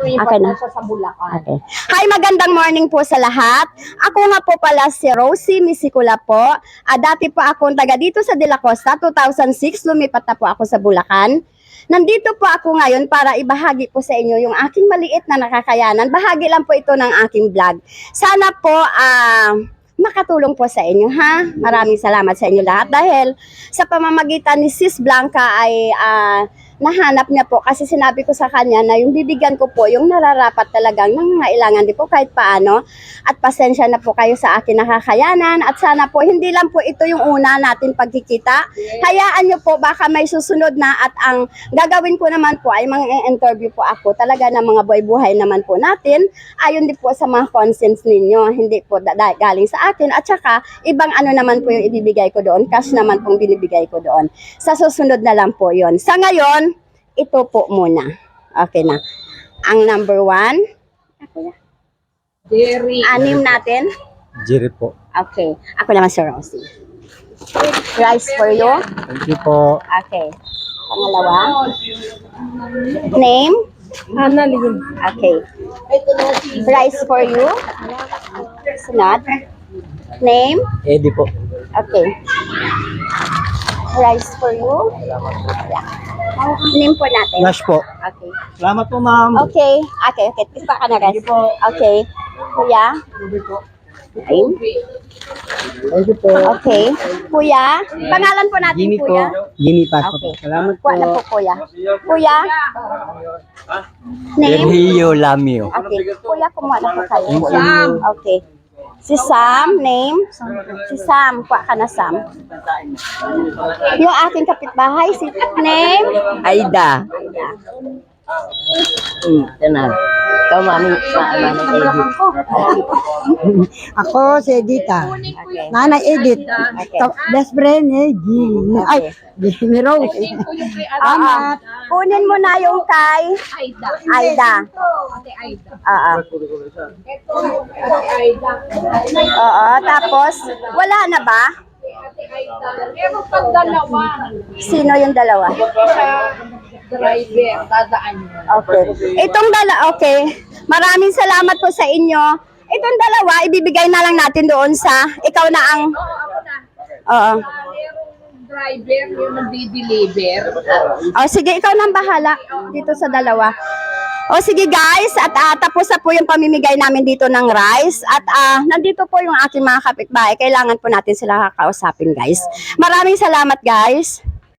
Okay na. siya sa Bulacan. Okay. Hi, magandang morning po sa lahat. Ako nga po pala si Rosie Misikula po. Ah, dati po akong taga dito sa De La Costa, 2006, lumipat na po ako sa Bulacan. Nandito po ako ngayon para ibahagi po sa inyo yung aking maliit na nakakayanan. Bahagi lang po ito ng aking vlog. Sana po ah makatulong po sa inyo ha. Maraming salamat sa inyo lahat dahil sa pamamagitan ni Sis Blanca ay ah, nahanap niya po kasi sinabi ko sa kanya na yung bibigyan ko po yung nararapat talagang nangangailangan di po kahit paano. At pasensya na po kayo sa akin nakakayanan. At sana po hindi lang po ito yung una natin pagkikita. Hayaan niyo po baka may susunod na. At ang gagawin ko naman po ay mga interview po ako talaga ng mga buhay-buhay naman po natin. Ayon din po sa mga consents ninyo hindi po galing sa akin at saka ibang ano naman po yung ibibigay ko doon cash naman pong binibigay ko doon. Sa susunod na lang po yon sa ngayon ito po muna. Okay na. Ang number one, Jerry. anim natin. Jerry po. Okay. Ako naman si Rosie. Rice for you. Thank you po. Okay. Pangalawa. Name. Annalyn. Okay. Rice for you. Sunod. Name. Eddie po. Okay. Rice for you. Name po natin. Nash po. Okay. Salamat po, ma'am. Okay. Okay, okay. Tipa ka na, guys. Okay. Kuya. Name. Thank you po. Okay. Kuya. Pangalan po natin, Jimmy po. kuya. Jimmy Okay. po. Salamat po. Na po, kuya. Kuya. Name. Sergio Lamio. Okay. Kuya, kumuha na po kayo. Thank you. Okay. Si Sam, name? Si Sam. Kuha ka na, Sam. Yung aking kapitbahay, si name? Aida. Hmm, tanan. Ikaw, mami. Ng Eddie. Ako si Edita. Okay. Nanay Edith. Okay. Ka- Best friend ni Jean. Ay, ni Rose. Oo. Kunin mo na yung kay Aida. Aida. Ate Aida. Oo. Ito, Ate Aida. Oo. Tapos, wala na ba? Ate Aida. Meron pang dalawa. Sino yung dalawa? Sa driver. Dadaan niyo. Okay. Itong dala, okay. Maraming salamat po sa inyo. Itong dalawa, ibibigay na lang natin doon sa, ikaw na ang, Oo, ako na. oo. Driver yung nagdi-deliver. O sige, ikaw na ang bahala dito sa dalawa. O sige guys, at ah, tapos na po yung pamimigay namin dito ng rice. At ah, nandito po yung aking mga kapitbahay. Kailangan po natin sila kakausapin guys. Maraming salamat guys.